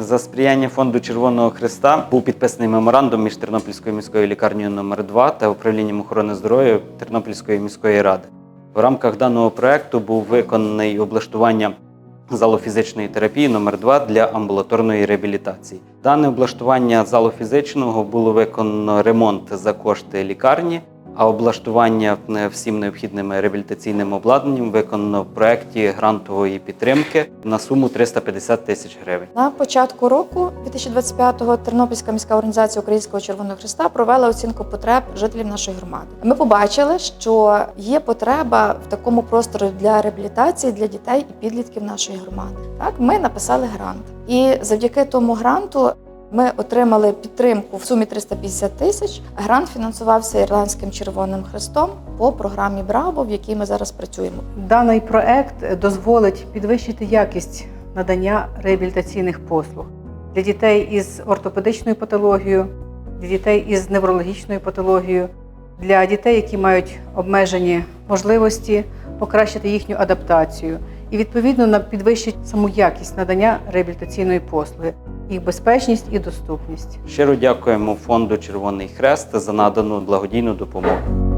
За сприяння фонду Червоного Христа був підписаний меморандум між Тернопільською міською лікарнею номер 2 та управлінням охорони здоров'я Тернопільської міської ради. В рамках даного проекту був виконаний облаштування залу фізичної терапії номер 2 для амбулаторної реабілітації. Дане облаштування залу фізичного було виконано ремонт за кошти лікарні, а облаштування всім необхідним реабілітаційним обладнанням виконано в проєкті грантової підтримки на суму 350 тисяч гривень. На початку року 2025-го Тернопільська міська організація Українського Червоного Христа провела оцінку потреб жителів нашої громади. Ми побачили, що є потреба в такому просторі для реабілітації для дітей і підлітків нашої громади. Так, ми написали грант, і завдяки тому гранту. Ми отримали підтримку в сумі 350 тисяч. Грант фінансувався Ірландським Червоним Хрестом по програмі Браво, в якій ми зараз працюємо. Даний проект дозволить підвищити якість надання реабілітаційних послуг для дітей із ортопедичною патологією, для дітей із неврологічною патологією, для дітей, які мають обмежені можливості, покращити їхню адаптацію і відповідно на- підвищить саму якість надання реабілітаційної послуги, їх безпечність і доступність. Щиро дякуємо фонду Червоний Хрест за надану благодійну допомогу.